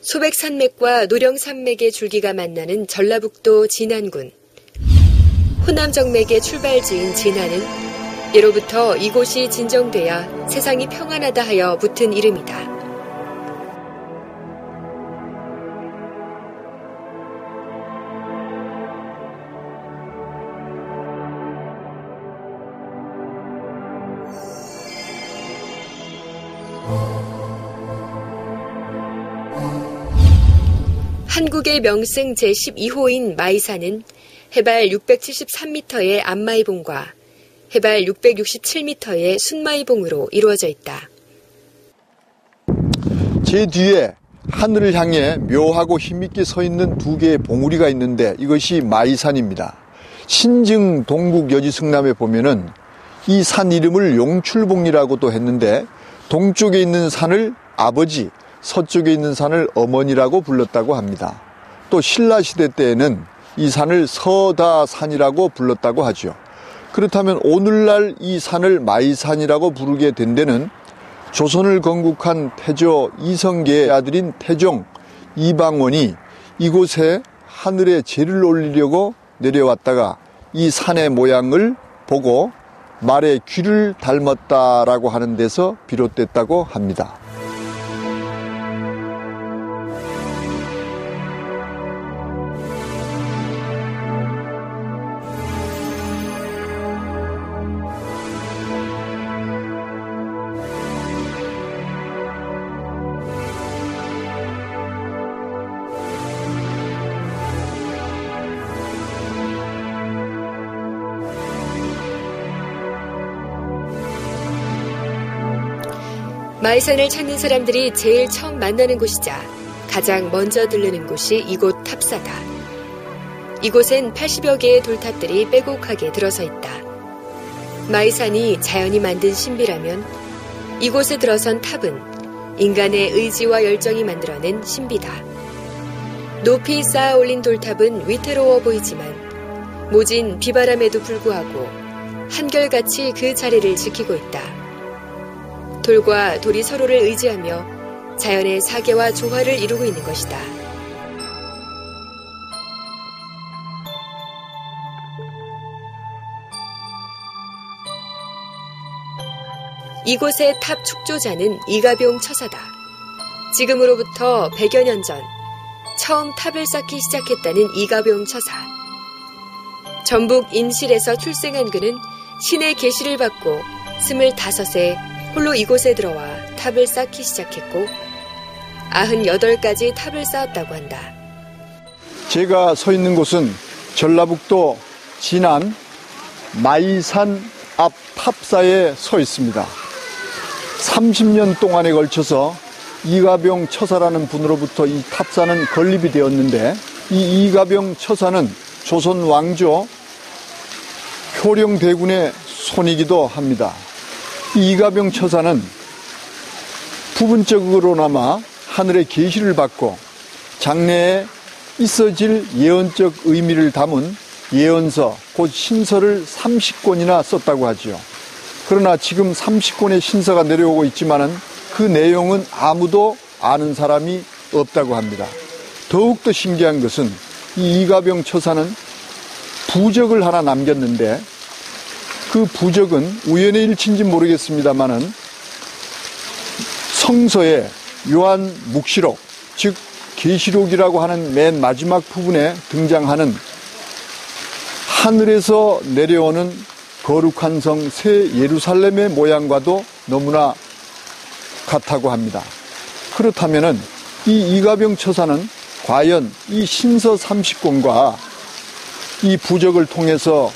소백산맥과 노령산맥의 줄기가 만나는 전라북도 진안군. 호남정맥의 출발지인 진안은 예로부터 이곳이 진정돼야 세상이 평안하다 하여 붙은 이름이다. 한국의 명승 제12호인 마이산은 해발 673m의 안마이봉과 해발 667m의 순마이봉으로 이루어져 있다. 제 뒤에 하늘을 향해 묘하고 힘있게 서 있는 두 개의 봉우리가 있는데 이것이 마이산입니다. 신증 동국 여지승남에 보면은 이 산 이름을 용출봉이라고도 했는데 동쪽에 있는 산을 아버지, 서쪽에 있는 산을 어머니라고 불렀다고 합니다. 또 신라 시대 때에는 이 산을 서다산이라고 불렀다고 하죠. 그렇다면 오늘날 이 산을 마이산이라고 부르게 된 데는 조선을 건국한 태조 이성계의 아들인 태종 이방원이 이곳에 하늘에 재를 올리려고 내려왔다가 이 산의 모양을 보고 말의 귀를 닮았다라고 하는 데서 비롯됐다고 합니다. 마이산을 찾는 사람들이 제일 처음 만나는 곳이자 가장 먼저 들르는 곳이 이곳 탑사다. 이곳엔 80여 개의 돌탑들이 빼곡하게 들어서 있다. 마이산이 자연이 만든 신비라면 이곳에 들어선 탑은 인간의 의지와 열정이 만들어낸 신비다. 높이 쌓아 올린 돌탑은 위태로워 보이지만 모진 비바람에도 불구하고 한결같이 그 자리를 지키고 있다. 돌과 돌이 서로를 의지하며 자연의 사계와 조화를 이루고 있는 것이다. 이곳의 탑 축조자는 이가병 처사다. 지금으로부터 100여 년 전 처음 탑을 쌓기 시작했다는 이가병 처사. 전북 인실에서 출생한 그는 신의 계시를 받고 25세 홀로 이곳에 들어와 탑을 쌓기 시작했고 98가지 탑을 쌓았다고 한다. 제가 서 있는 곳은 전라북도 진안 마이산 앞 탑사에 서 있습니다. 30년 동안에 걸쳐서 이가병 처사라는 분으로부터 이 탑사는 건립이 되었는데 이 이가병 처사는 조선 왕조 효령대군의 손이기도 합니다. 이가병 처사는 부분적으로나마 하늘의 계시를 받고 장래에 있어질 예언적 의미를 담은 예언서, 곧 신서를 30권이나 썼다고 하지요. 그러나 지금 30권의 신서가 내려오고 있지만은 그 내용은 아무도 아는 사람이 없다고 합니다. 더욱더 신기한 것은 이 이가병 처사는 부적을 하나 남겼는데 그 부적은 우연의 일치인지 모르겠습니다만은 성서에 요한 묵시록, 즉 계시록이라고 하는 맨 마지막 부분에 등장하는 하늘에서 내려오는 거룩한 성 새 예루살렘의 모양과도 너무나 같다고 합니다. 그렇다면은 이 이가병 처사는 과연 이 신서 30권과 이 부적을 통해서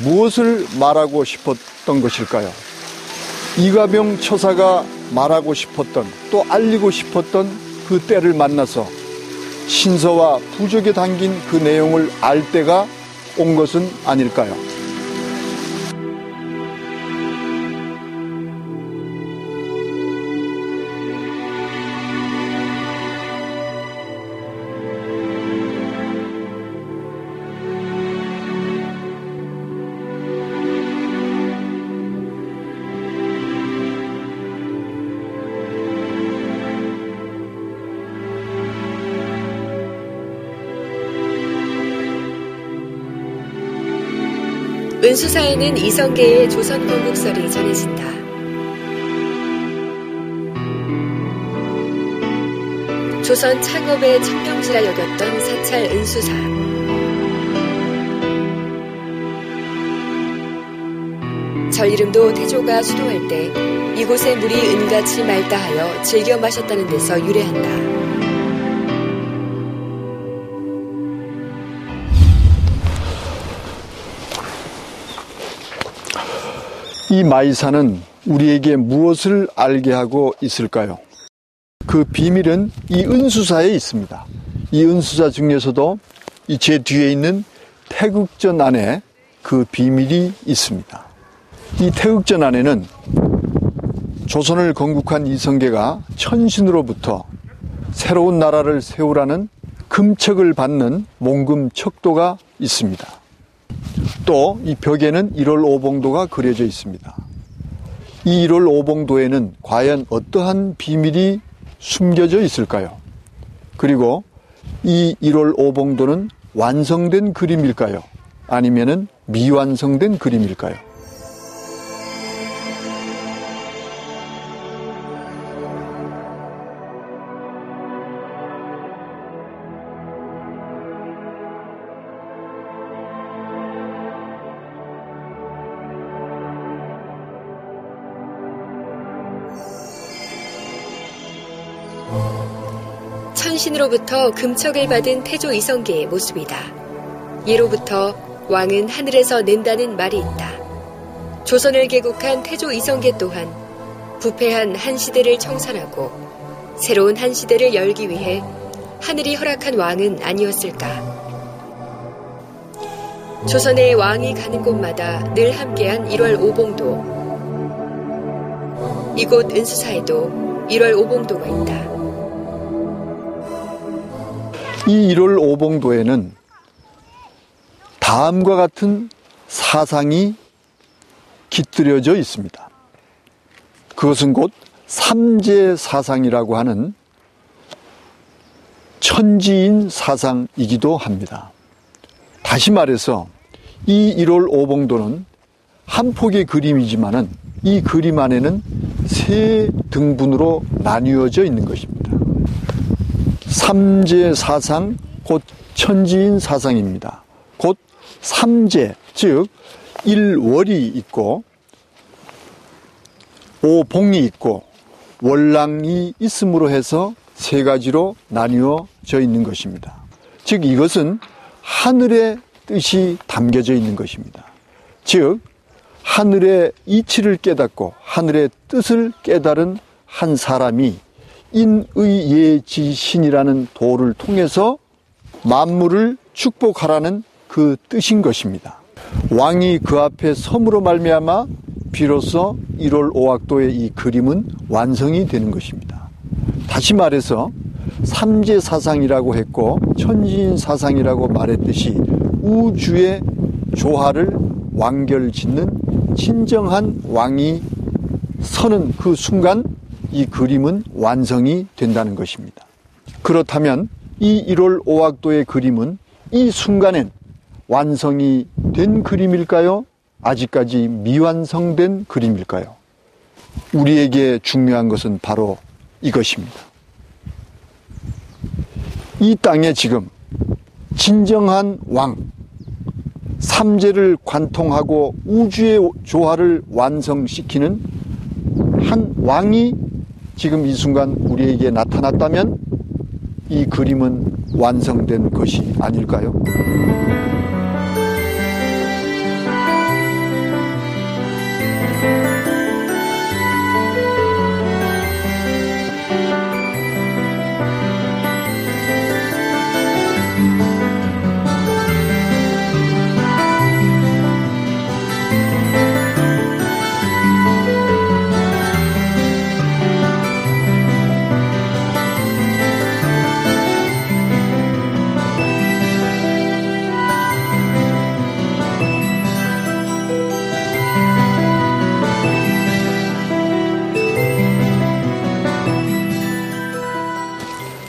무엇을 말하고 싶었던 것일까요? 이가병 처사가 말하고 싶었던 또 알리고 싶었던 그 때를 만나서 신서와 부적에 담긴 그 내용을 알 때가 온 것은 아닐까요? 은수사에는 이성계의 조선 건국설이 전해진다. 조선 창업의 천명지라 여겼던 사찰 은수사. 절 이름도 태조가 수도할 때 이곳에 물이 은같이 맑다 하여 즐겨 마셨다는 데서 유래한다. 이 마이사는 우리에게 무엇을 알게 하고 있을까요? 그 비밀은 이 은수사에 있습니다. 이 은수사 중에서도 이 제 뒤에 있는 태극전 안에 그 비밀이 있습니다. 이 태극전 안에는 조선을 건국한 이성계가 천신으로부터 새로운 나라를 세우라는 금책을 받는 몽금 척도가 있습니다. 또 이 벽에는 1월 오봉도가 그려져 있습니다. 이 1월 오봉도에는 과연 어떠한 비밀이 숨겨져 있을까요? 그리고 이 1월 오봉도는 완성된 그림일까요? 아니면은 미완성된 그림일까요? 천신으로부터 금척을 받은 태조 이성계의 모습이다. 예로부터 왕은 하늘에서 낸다는 말이 있다. 조선을 개국한 태조 이성계 또한 부패한 한 시대를 청산하고 새로운 한 시대를 열기 위해 하늘이 허락한 왕은 아니었을까. 조선의 왕이 가는 곳마다 늘 함께한 1월 오봉도. 이곳 은수사에도 1월 오봉도가 있다. 이 1월 오봉도에는 다음과 같은 사상이 깃들여져 있습니다. 그것은 곧 삼재 사상이라고 하는 천지인 사상이기도 합니다. 다시 말해서 이 1월 오봉도는 한 폭의 그림이지만은 이 그림 안에는 세 등분으로 나뉘어져 있는 것입니다. 삼재 사상, 곧 천지인 사상입니다. 곧 삼재, 즉, 일월이 있고, 오봉이 있고, 월랑이 있음으로 해서 세 가지로 나뉘어져 있는 것입니다. 즉, 이것은 하늘의 뜻이 담겨져 있는 것입니다. 즉, 하늘의 이치를 깨닫고 하늘의 뜻을 깨달은 한 사람이 인의예지신이라는 도를 통해서 만물을 축복하라는 그 뜻인 것입니다. 왕이 그 앞에 섬으로 말미암아 비로소 1월 5학도의 이 그림은 완성이 되는 것입니다. 다시 말해서 삼재 사상이라고 했고 천지인 사상이라고 말했듯이 우주의 조화를 완결 짓는 진정한 왕이 서는 그 순간 이 그림은 완성이 된다는 것입니다. 그렇다면 이 1월 5학도의 그림은 이 순간엔 완성이 된 그림일까요? 아직까지 미완성된 그림일까요? 우리에게 중요한 것은 바로 이것입니다. 이 땅에 지금 진정한 왕, 삼재를 관통하고 우주의 조화를 완성시키는 한 왕이 지금 이 순간 우리에게 나타났다면 이 그림은 완성된 것이 아닐까요?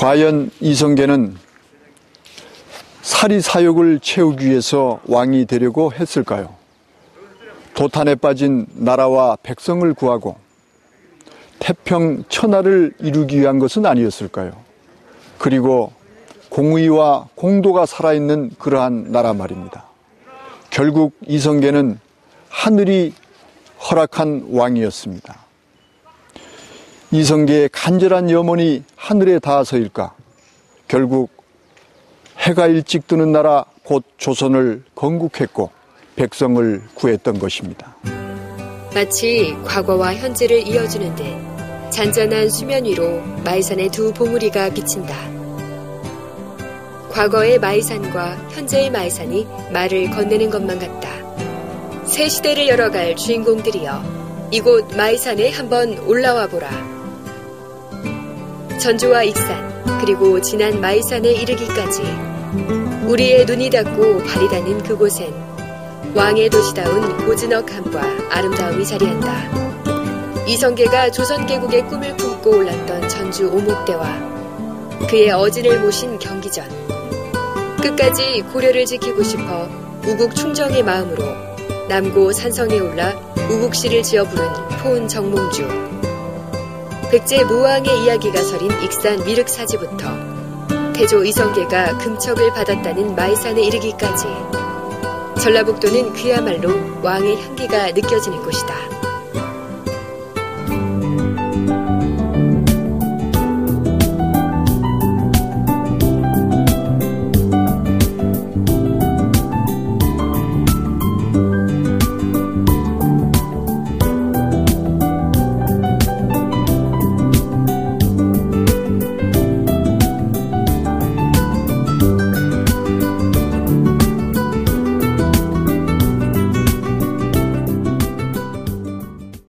과연 이성계는 사리 사욕을 채우기 위해서 왕이 되려고 했을까요? 도탄에 빠진 나라와 백성을 구하고 태평 천하를 이루기 위한 것은 아니었을까요? 그리고 공의와 공도가 살아있는 그러한 나라 말입니다. 결국 이성계는 하늘이 허락한 왕이었습니다. 이성계의 간절한 염원이 하늘에 닿아서일까? 결국 해가 일찍 뜨는 나라 곧 조선을 건국했고 백성을 구했던 것입니다. 마치 과거와 현재를 이어주는 듯 잔잔한 수면 위로 마이산의 두 봉우리가 비친다. 과거의 마이산과 현재의 마이산이 말을 건네는 것만 같다. 새 시대를 열어갈 주인공들이여 이곳 마이산에 한번 올라와 보라. 전주와 익산 그리고 지난 마이산에 이르기까지 우리의 눈이 닿고 발이 닿는 그곳엔 왕의 도시다운 고즈넉함과 아름다움이 자리한다. 이성계가 조선계국의 꿈을 품고 올랐던 전주 오목대와 그의 어진을 모신 경기전. 끝까지 고려를 지키고 싶어 우국 충정의 마음으로 남고 산성에 올라 우국시를 지어 부른 포은 정몽주. 백제 무왕의 이야기가 서린 익산 미륵사지부터 태조 이성계가 금척을 받았다는 마이산에 이르기까지 전라북도는 그야말로 왕의 향기가 느껴지는 곳이다.